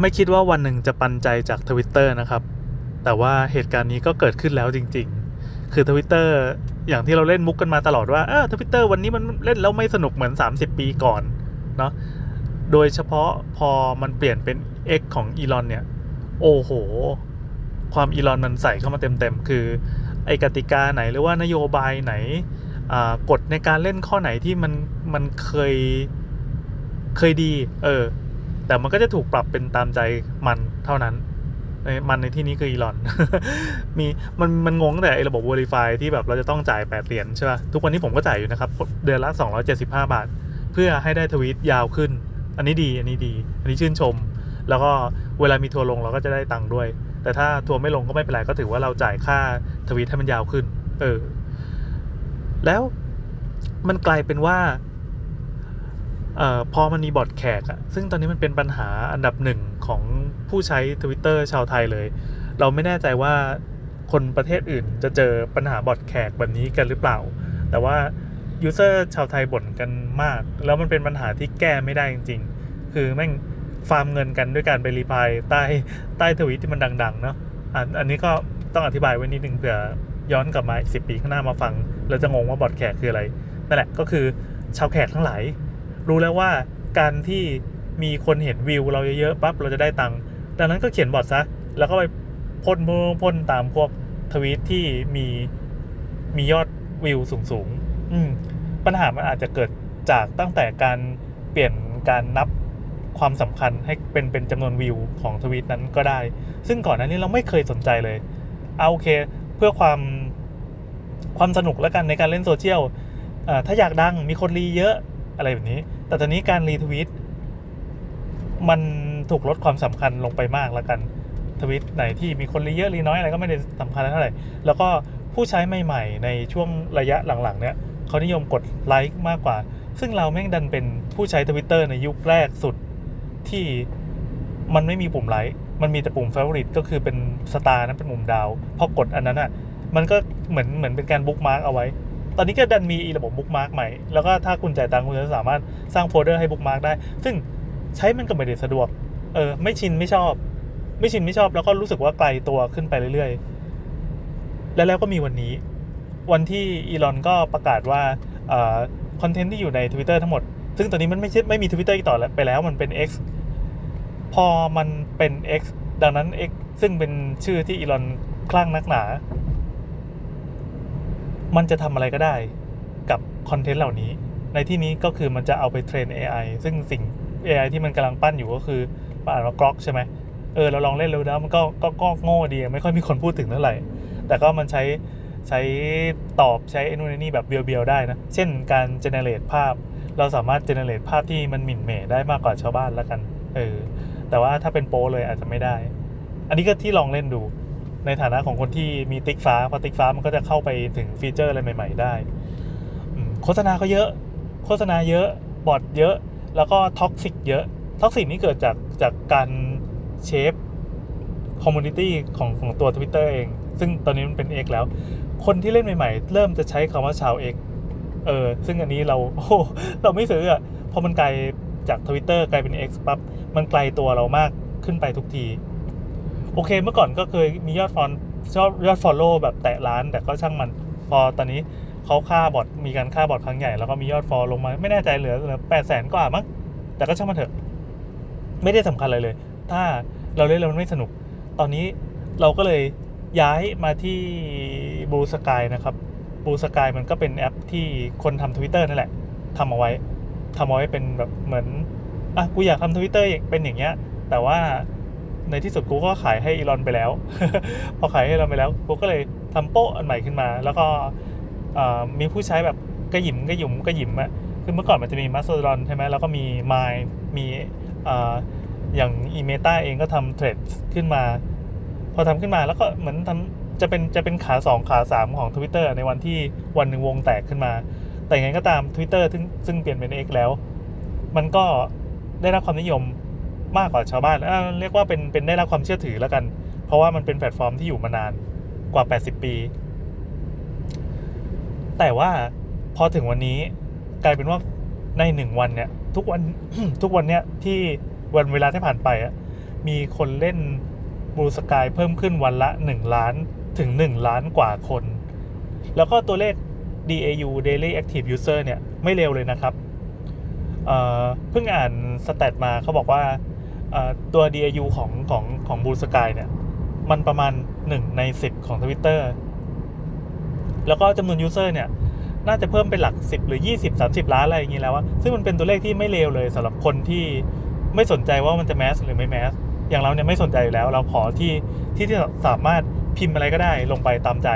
ไม่คิดว่าวันหนึ่งจะปันใจจากทวิตเตอร์นะครับ แต่ว่าเหตุการณ์นี้ก็เกิดขึ้นแล้วจริง ๆ คือทวิตเตอร์อย่างที่เราเล่นมุกกันมาตลอดว่าเออทวิตเตอร์วันนี้มันเล่นแล้วไม่สนุกเหมือน 30 ปีก่อนเนาะ โดยเฉพาะพอมันเปลี่ยนเป็น X ของอีลอนเนี่ย โอ้โห ความอีลอนมันใส่เข้ามาเต็มๆ คือ ไอกติกาไหนหรือว่านโยบายไหนกฎในการเล่นข้อไหนที่มันมันเคยเคยดี เออ แต่มันก็จะถูกปรับเป็นตามใจมันเท่านั้นในมันในที่นี้คืออีลอน มีมันมันงงแต่ไอ้ระบบ Verify ที่แบบเราจะต้องจ่าย 8 เหรียญใช่ป่ะ ทุกวันนี้ผมก็จ่ายอยู่นะครับ เดือนละ 275 บาท เพื่อให้ได้ทวีตยาวขึ้น อันนี้ดีอันนี้ดี อันนี้ชื่นชม แล้วก็เวลามีทัวร์ลงเราก็จะได้ตังค์ด้วย แต่ถ้าทัวร์ไม่ลงก็ไม่เป็นไรก็ถือว่าเราจ่ายค่าทวีตให้มันยาวขึ้น เออ แล้วมันกลายเป็นว่า ออพอมันมีบอทแขกอะซึ่งตอนนี้มันเป็นปัญหาอันดับหนึ่งของผู้ใช้ Twitter ชาวไทยเลย เราไม่แน่ใจว่าคนประเทศอื่นจะเจอปัญหาบอทแขกแบบนี้กันหรือเปล่า แต่ว่ายูเซอร์ชาวไทยบ่นกันมาก แล้วมันเป็นปัญหาที่แก้ไม่ได้จริง ๆ คือแม่งฟาร์มเงินกันด้วยการไปรีพายใต้ใต้ทวีตที่มันดังๆเนาะอันอันนี้ก็ต้องอธิบายไว้นิดนึงเผื่อย้อนกลับมาอีกสิปีข้างหน้ามาฟังแล้วจะงงว่าบอทแขกคืออะไรนั่นแหละก็คือชาวแขกทั้งหลาย รู้แล้วว่าการที่มีคนเห็นวิวเราเยอะๆปั๊บเราจะได้ตังค์ดังนั้นก็เขียนบอทซะ แล้วก็ไปพ่นพ่นพ่นตามพวกทวีตที่มีมียอดวิวสูงๆอืมปัญหามันอาจจะเกิดจากตั้งแต่การเปลี่ยนการนับความสำคัญให้เป็นเป็นจำนวนวิวของทวีตนั้นก็ได้ ซึ่งก่อนหน้านี้เราไม่เคยสนใจเลย เอาโอเค เพื่อความความสนุกแล้วกันในการเล่นโซเชียลถ้าอยากดังมีคนรีเยอะอะไรแบบนี้ แต่ตอนนี้การรีทวีตมันถูกลดความสำคัญลงไปมากแล้วกันทวิตไหนที่มีคนรีเยอะรีน้อยอะไรก็ไม่ได้สำคัญเท่าไหร่แล้วก็ผู้ใช้ใหม่ ๆ ในช่วงระยะหลังๆ เนี่ยเขานิยมกดไลค์มากกว่า ซึ่งเราแม่งดันเป็นผู้ใช้ทวิตเตอร์ในยุคแรกสุดที่มันไม่มีปุ่มไลค์มันมีแต่ปุ่ม favorite ก็คือเป็นสตาร์นั้นเป็นมุมดาว พอกดอันนั้นอะ มันก็เหมือนเหมือนเป็นการบุ๊กมาร์กเอาไว้ ตอนนี้ก็ดันมีระบบบุ๊กมาร์กใหม่ แล้วก็ถ้าคุณจ่ายตังค์คุณจะสามารถสร้างโฟลเดอร์ให้บุ๊กมาร์กได้ ซึ่งใช้มันก็ไม่ได้สะดวก เออ ไม่ชินไม่ชอบ ไม่ชินไม่ชอบ แล้วก็รู้สึกว่าไกลตัวขึ้นไปเรื่อยๆ แล้วแล้วก็มีวันนี้ วันที่อีลอนก็ประกาศว่าคอนเทนต์ที่อยู่ใน Twitter ทั้งหมด ซึ่งตอนนี้มันไม่ใช่ไม่มี Twitter อีกต่อแล้วไปแล้ว มันเป็น X พอมันเป็น X ดังนั้น X ซึ่งเป็นชื่อที่อีลอนคลั่งนักหนา มันจะทำอะไรก็ได้กับคอนเทนต์เหล่านี้ ในที่นี้ก็คือมันจะเอาไปเทรน AI ซึ่งสิ่ง AI ที่มันกำลังปั้นอยู่ก็คือมันอ่านว่ากรอกใช่ไหมเออเราลองเล่นแล้วนะมันก็ก็ก็โง่ดีไม่ค่อยมีคนพูดถึงเท่าไหร่ แต่ก็มันใช้ใช้ตอบใช้ไอ้นู่นนี่แบบเบียวๆได้นะ เช่นการเจเนเรตภาพ เราสามารถเจเนเรตภาพที่มันหมิ่นเหม่ได้มากกว่าชาวบ้านแล้วกัน เออ แต่ว่าถ้าเป็นโปรเลยอาจจะไม่ได้ อันนี้ก็ที่ลองเล่นดู ในฐานะของคนที่มีติ๊กฟ้าพอติ๊กฟ้ามันก็จะเข้าไปถึงฟีเจอร์อะไรใหม่ ๆ ได้โฆษณาก็เยอะ โฆษณาเยอะบอทเยอะ แล้วก็ท็อกซิกเยอะท็อกซิกนี่เกิดจากจากการเชฟคอมมูนิตี้ของของตัว Twitter เอง ซึ่งตอนนี้มันเป็น X แล้ว คนที่เล่นใหม่ ๆ เริ่มจะใช้คำว่าชาว X เออ ซึ่งอันนี้เราโอ้เราไม่ซื้ออะพอมันไกลจาก Twitter กลายเป็น X ปั๊บ มันไกลตัวเรามากขึ้นไปทุกที โอเคเมื่อก่อนก็เคยมียอดฟอนชอบยอด Follow แบบแตะล้าน แต่ก็ช่างมันพอตอนนี้เขาฆ่าบอทมีการฆ่าบอทครั้งใหญ่แล้วก็มียอดฟอลลงมา ไม่แน่ใจเหลือเหลือแปดแสนกว่ามั้งแต่ก็ช่างมันเถอะ ไม่ได้สำคัญอะไรเลย ถ้าเราเล่นแล้วมันไม่สนุก ตอนนี้เราก็เลยย้ายมาที่บูสกายนะครับบูสกายมันก็เป็นแอปที่คนทำทวิตเตอร์นั่นแหละทำเอาไว้ทำเอาไว้เป็นแบบเหมือนอะกูอยากทำทวิตเตอร์เป็นอย่างเงี้ย แต่ว่า ในที่สุดกูก็ขายให้อีลอนไปแล้ว พอขายให้อีลอนไปแล้วกูก็เลยทำโป๊ะอันใหม่ขึ้นมา แล้วก็มีผู้ใช้แบบกระหยิมกระหยุมกระหยิมอะคือเมื่อก่อนมันจะมีมาสเตอร์ดอนใช่ไหมแล้วก็มีไมล์มีอย่างอีเมตาเองก็ทำเทรดขึ้นมา พอทำขึ้นมาแล้วก็เหมือนทำจะเป็นจะเป็นขา 2 ขา 3 ของ Twitter ในวันที่วันหนึ่งวงแตกขึ้นมา แต่ยังไงก็ตาม Twitter ซึ่งซึ่งเปลี่ยนเป็น X แล้ว มันก็ได้รับความนิยม มากกว่าชาวบ้านอ่าเรียกว่าเป็นเป็นได้รับความเชื่อถือแล้วกัน เพราะว่ามันเป็นแพลตฟอร์มที่อยู่มานานกว่า 80 ปี แต่ว่าพอถึงวันนี้กลายเป็นว่าในหนึ่งวันเนี่ยทุกวันทุกวันเนี่ยที่วันเวลาที่ผ่านไปอะมีคนเล่นบลูสกายเพิ่มขึ้นวันละ 1 ล้านถึง 1 ล้านกว่าคน แล้วก็ตัวเลข DAU Daily Active User เนี่ย ไม่เร็วเลยนะครับเเพิ่งอ่านสแตทมาเขาบอกว่า ตัว DAU ของของของบูสกายเนี่ย มันประมาณ 1 ใน 10 ของ Twitter แล้วก็จำนวน User เนี่ย น่าจะเพิ่มเป็นหลัก 10 หรือ 20 30 ล้านอะไรอย่างนี้แล้วว่าซึ่งมันเป็นตัวเลขที่ไม่เลวเลยสำหรับคนที่ไม่สนใจว่ามันจะแมสหรือไม่แมสอย่างเราเนี่ยไม่สนใจอยู่แล้ว เราขอที่ที่ที่สามารถพิมพ์อะไรก็ได้ลงไปตามใจ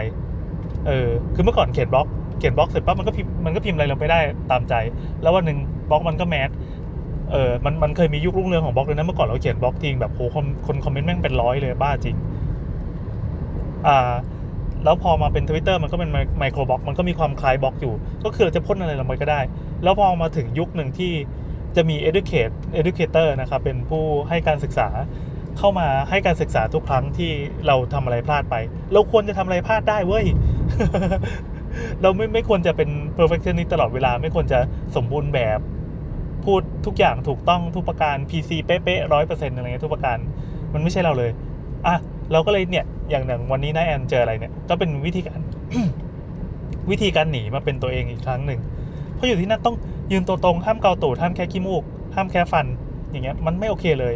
เออ คือเมื่อก่อนเขียนบล็อก เขียนบล็อกเสร็จปั๊บมันก็พิมพ์มันก็พิมพ์อะไรลงไปได้ตามใจ แล้ววันหนึ่งบล็อกมันก็แมส เออมันมันเคยมียุครุ่งเรืองของบล็อกเลยนะเมื่อก่อนเราเขียนบล็อกทิ้งแบบโหคนคนคอมเมนต์แม่งเป็นร้อยเลยบ้าจริง อ่า แล้วพอมาเป็น Twitter มันก็เป็นไมโครบล็อกมันก็มีความคล้ายบล็อกอยู่ ก็คือเราจะพ่นอะไรลงไปก็ได้ แล้วพอมาถึงยุคหนึ่งที่จะมี educate educator นะครับเป็นผู้ให้การศึกษาเข้ามาให้การศึกษาทุกครั้งที่เราทำอะไรพลาดไป เราควรจะทำอะไรพลาดได้เว้ย เราไม่ไม่ควรจะเป็น perfectionist ตลอดเวลา ไม่ควรจะสมบูรณ์แบบ พูดทุกอย่างถูกต้องทุกประการ PC เป๊ะๆร้อยเปอร์เซ็นต์อะไรเงี้ยทุกประการ มันไม่ใช่เราเลยอะเราก็เลยเนี่ยอย่างอย่างวันนี้นายแอนเจออะไรเนี่ยก็เป็นวิธีการ วิธีการหนีมาเป็นตัวเองอีกครั้งหนึ่งเพราะอยู่ที่นั่นต้องยืนตัวตรงห้ามเกาตูดห้ามแค่ขี้มูก ห้ามแค่ฟัน อย่างเงี้ยมันไม่โอเคเลย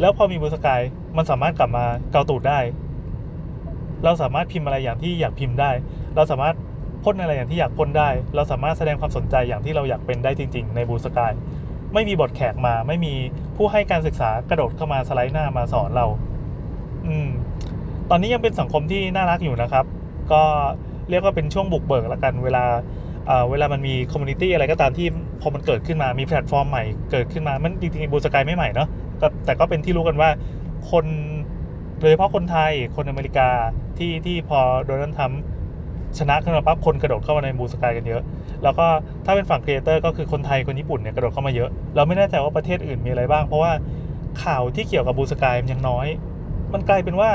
แล้วพอมีบูสกายมันสามารถกลับมาเกาตูดได้ เราสามารถพิมพ์อะไรอย่างที่อยากพิมพ์ได้ เราสามารถ พ่นอะไรอย่างที่อยากพ่นได้ เราสามารถแสดงความสนใจอย่างที่เราอยากเป็นได้จริง ๆ ในบูสกายไม่มีบทแขกมา ไม่มีผู้ให้การศึกษากระโดดเข้ามาสไลด์หน้ามาสอนเรา อืม ตอนนี้ยังเป็นสังคมที่น่ารักอยู่นะครับ ก็เรียกว่าเป็นช่วงบุกเบิกละกัน เวลาเวลามันมีคอมมูนิตี้อะไรก็ตามที่พอมันเกิดขึ้นมา มีแพลตฟอร์มใหม่เกิดขึ้นมา มันจริงๆบูสกายไม่ใหม่เนาะแต่ก็เป็นที่รู้กันว่าคนโดยเฉพาะคนไทย คนอเมริกาที่ที่พอโดนัลด์ทรัมป์ ชนะขึ้นมาปั๊บคนกระโดดเข้ามาในบูสกายกันเยอะ แล้วก็ถ้าเป็นฝั่งครีเอเตอร์ก็คือคนไทยคนญี่ปุ่นเนี่ยกระโดดเข้ามาเยอะ เราไม่แน่ใจว่าประเทศอื่นมีอะไรบ้าง เพราะว่าข่าวที่เกี่ยวกับบูสกายมันยังน้อย มันกลายเป็นว่า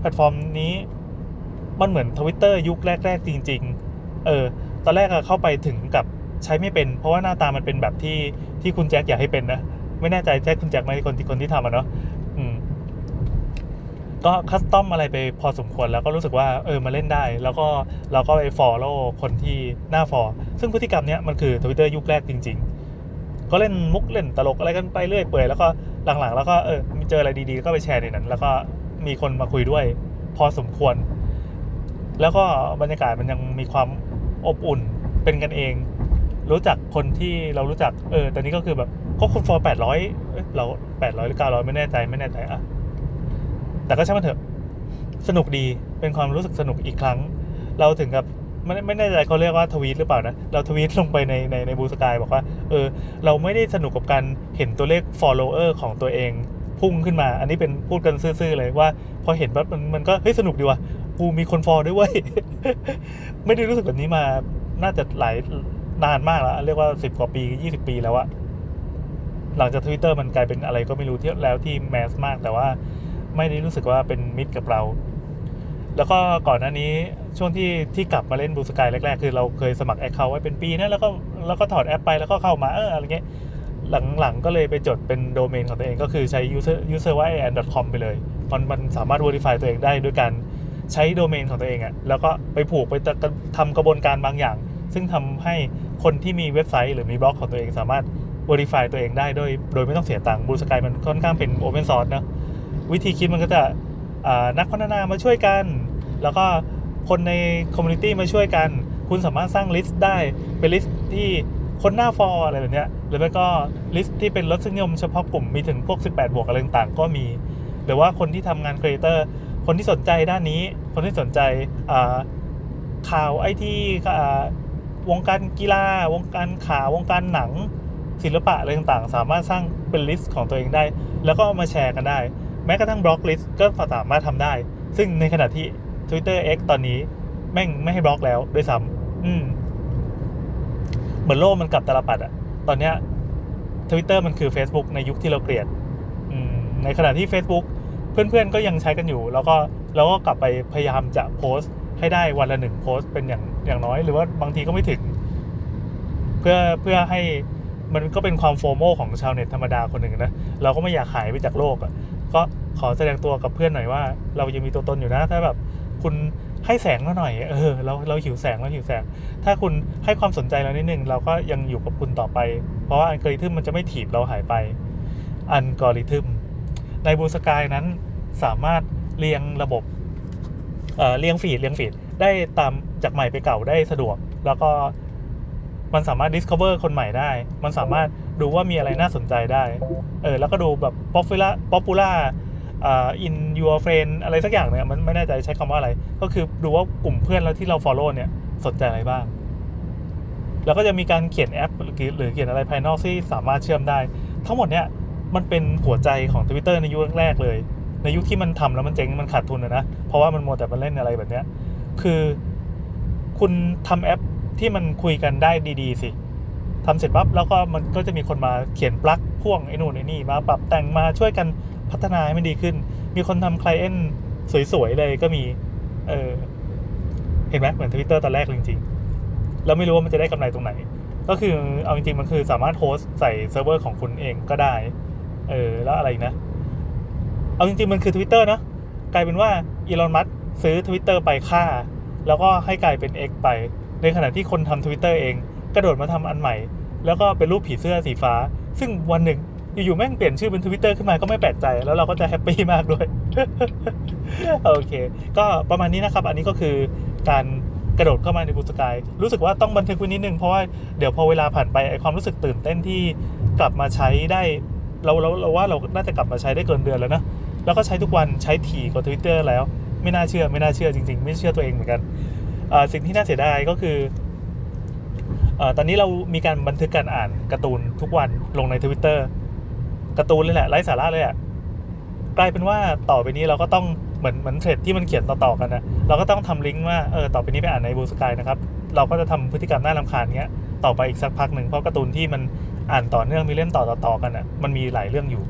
แพลตฟอร์มนี้มันเหมือนทวิตเตอร์ยุคแรก ๆ จริง ๆ เออ ตอนแรกอะเข้าไปถึงกับใช้ไม่เป็น เพราะว่าหน้าตามันเป็นแบบที่ที่คุณแจ็คอยากให้เป็นนะ ไม่แน่ใจแจ็คคุณแจ็คไหมคนที่คนที่ทำอะเนาะ ก็คัสตอมอะไรไปพอสมควรแล้วก็รู้สึกว่าเออมาเล่นได้ แล้วก็เราก็ไปฟอลโล่คนที่หน้าฟอลซึ่งพฤติกรรมเนี้ยมันคือทวิตเตอร์ยุคแรกจริง ๆ ก็เล่นมุกเล่นตลกอะไรกันไปเรื่อยเปื่อยแล้วก็หลังๆ แล้วก็เออมีเจออะไรดีๆ ก็ไปแชร์ในนั้น แล้วก็มีคนมาคุยด้วยพอสมควร แล้วก็บรรยากาศมันยังมีความอบอุ่นเป็นกันเอง รู้จักคนที่เรารู้จักเออแต่นี้ก็คือแบบก็คนฟอร์แปดร้อยเราแปดร้อยหรือเก้าร้อยไม่แน่ใจไม่แน่ใจอะ แต่ก็ช่างมันเถอะ สนุกดี เป็นความรู้สึกสนุกอีกครั้ง เราถึงกับไม่ไม่แน่ใจเขาเรียกว่าทวีตหรือเปล่านะ เราทวีตลงไปในในในบูสกายบอกว่า เออ เราไม่ได้สนุกกับการเห็นตัวเลข follower ของตัวเองพุ่งขึ้นมา อันนี้เป็นพูดกันซื่อๆเลยว่า พอเห็นปั๊บมันมันก็เฮ้ยสนุกดีว่ะ กูมีคนฟอลด้วยเว้ย ไม่ได้รู้สึกแบบนี้มา น่าจะหลายนานมากแล้ว เรียกว่าสิบกว่าปียี่สิบปีแล้วอะหลังจากทวิตเตอร์มันกลายเป็นอะไรก็ไม่รู้ที่แล้วที่แมสมากแต่ว่า ไม่ได้รู้สึกว่าเป็นมิตรกับเรา แล้วก็ก่อนหน้านี้ช่วงที่ที่กลับมาเล่นบูสกายแรกๆ คือเราเคยสมัครแอคเคาท์ไว้เป็นปีนะแล้วก็แล้วก็ถอดแอปไปแล้วก็เข้ามาเอออะไรเงี้ยหลังๆ ก็เลยไปจดเป็นโดเมนของตัวเองก็คือใช้ user user y a n com ไปเลยมันมันสามารถ verify ตัวเองได้ด้วยการใช้โดเมนของตัวเองอะแล้วก็ไปผูกไปทำกระบวนการบางอย่าง ซึ่งทำให้คนที่มีเว็บไซต์หรือมีบล็อกของตัวเองสามารถ verify ตัวเองได้โดยโดยไม่ต้องเสียตังค์บูสกายมันค่อนข้างเป็น open source นะ วิธีคิดมันก็จะนักพัฒนามาช่วยกัน แล้วก็คนในคอมมูนิตี้มาช่วยกัน คุณสามารถสร้างลิสต์ได้ เป็นลิสต์ที่คนหน้าฟอร์อะไรแบบเนี้ยหรือไม่ก็ลิสต์ที่เป็นรสนิยมเฉพาะกลุ่มมีถึงพวก 18 บวกอะไรต่างๆ ก็มี หรือว่าคนที่ทำงานครีเอเตอร์คนที่สนใจด้านนี้ คนที่สนใจข่าวไอทีวงการกีฬา วงการข่าววงการหนังศิลปะอะไรต่างๆ สามารถสร้างเป็นลิสต์ของตัวเองได้ แล้วก็มาแชร์กันได้ แม้กระทั่งบล็อกลิสต์ก็สามารถทำได้ ซึ่งในขณะที่ Twitter X ตอนนี้แม่งไม่ให้บล็อกแล้วด้วยซ้ำอืม เหมือนโลกมันกลับตลปัดอะตอนเนี้ย Twitter มันคือ Facebook ในยุคที่เราเกลียดในขณะที่ Facebook เพื่อนๆก็ยังใช้กันอยู่ แล้วก็เราก็กลับไปพยายามจะโพสต์ ให้ได้วันละหนึ่งโพสต์เป็นอย่างอย่างน้อย หรือว่าบางทีก็ไม่ถึง เพื่อเพื่อให้มันก็เป็นความโฟโมของชาวเน็ตธรรมดาคนหนึ่งนะ เราก็ไม่อยากหายไปจากโลกอะ ก็ขอแสดงตัวกับเพื่อนหน่อยว่า เรายังมีตัวตนอยู่นะ ถ้าแบบคุณให้แสงเราหน่อย เออ เราเราหิวแสงเราหิวแสง ถ้าคุณให้ความสนใจเรานิดนึง เราก็ยังอยู่กับคุณต่อไป เพราะว่าอัลกอริทึมมันจะไม่ถีบเราหายไป อัลกอริทึม ในบูสกายนั้นสามารถเรียงระบบเอ่อเรียงฟีดเรียงฟีดได้ตามจากใหม่ไปเก่าได้สะดวก แล้วก็มันสามารถ discover คนใหม่ได้ มันสามารถ ดูว่ามีอะไรน่าสนใจได้ เออ แล้วก็ดูแบบ popular popular อ่า in your friend อะไรสักอย่างเนี่ยมันไม่แน่ใจใช้คำว่าอะไร ก็คือดูว่ากลุ่มเพื่อนแล้วที่เรา follow เนี่ยสนใจอะไรบ้าง แล้วก็จะมีการเขียนแอป หรือเขียนอะไรภายนอกที่สามารถเชื่อมได้ ทั้งหมดเนี่ยมันเป็นหัวใจของ Twitter ในยุคแรกๆเลย ในยุคที่มันทำแล้วมันเจ๊งมันขาดทุนนะนะเพราะว่ามันมัวแต่มาเล่นอะไรแบบเนี้ยคือคุณทำแอปที่มันคุยกันได้ดี ๆ สิ ทำเสร็จปั๊บแล้วก็มันก็จะมีคนมาเขียนปลั๊กพ่วงไอ้นู่นไอ้นี่มาปรับแต่งมาช่วยกันพัฒนาให้มันดีขึ้น มีคนทำ c l เ e n t สวยๆเลยก็มี เออเห็นไหมเหมือนทวิตเตอร์ตอนแรกจริงๆแล้วไม่รู้ว่ามันจะได้กำไรตรงไหน ก็คือเอาจริงๆมันคือสามารถโฮสต์ใส่เซิร์ฟเวอร์ของคุณเองก็ได้ เออ แล้วอะไรนะ เอาจริงๆมันคือ Twitter เนะกลายเป็นว่าอีลอนมัสซื้อ Twitter ไปค่า แล้วก็ให้กลายเป็น X ไป ในขณะที่คนทำ Twitter เอง กระโดดมาทำอันใหม่ แล้วก็เป็นรูปผีเสื้อสีฟ้า ซึ่งวันหนึ่งอยู่ๆแม่งเปลี่ยนชื่อเป็น Twitter ขึ้นมาก็ไม่แปลกใจ แล้วเราก็จะแฮปปี้มากด้วย โอเค ก็ประมาณนี้นะครับ อันนี้ก็คือการกระโดดเข้ามาในบูสกาย รู้สึกว่าต้องบันทึกไว้นิดนึง เพราะว่าเดี๋ยวพอเวลาผ่านไปไอความรู้สึกตื่นเต้นที่กลับมาใช้ได้ เราเราเราว่าเราน่าจะกลับมาใช้ได้เกินเดือนแล้วนะ แล้วก็ใช้ทุกวันใช้ถี่กว่า Twitter แล้ว ไม่น่าเชื่อไม่น่าเชื่อจริง ๆ ไม่เชื่อตัวเองเหมือนกัน สิ่งที่น่าเสียดายก็คือ ตอนนี้เรามีการบันทึกการอ่านการ์ตูนทุกวันลงใน Twitter การ์ตูนเลยแหละไร้สาระเลยอะกลายเป็นว่าต่อไปนี้เราก็ต้องเหมือนเหมือนเทรดที่มันเขียนต่อๆกันนะเราก็ต้องทำลิงก์ว่าเออต่อไปนี้ไปอ่านในบูสกายนะครับ เราก็จะทำพฤติกรรมน่ารำคาญเงี้ยต่อไปอีกสักพักหนึ่งเพราะการ์ตูนที่มันอ่านต่อเนื่องมีเล่มต่อๆกันอะมันมีหลายเรื่องอยู่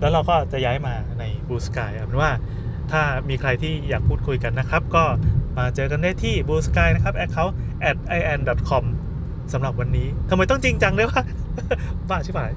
แล้วเราก็จะย้ายมาใน Blue Sky เอาเป็นว่าถ้ามีใครที่อยากพูดคุยกันนะครับ ก็มาเจอกันได้ที่ Blue Sky นะครับ account at in com สำหรับวันนี้ทำไมต้องจริงจังด้วยวะบ้าชิบหาย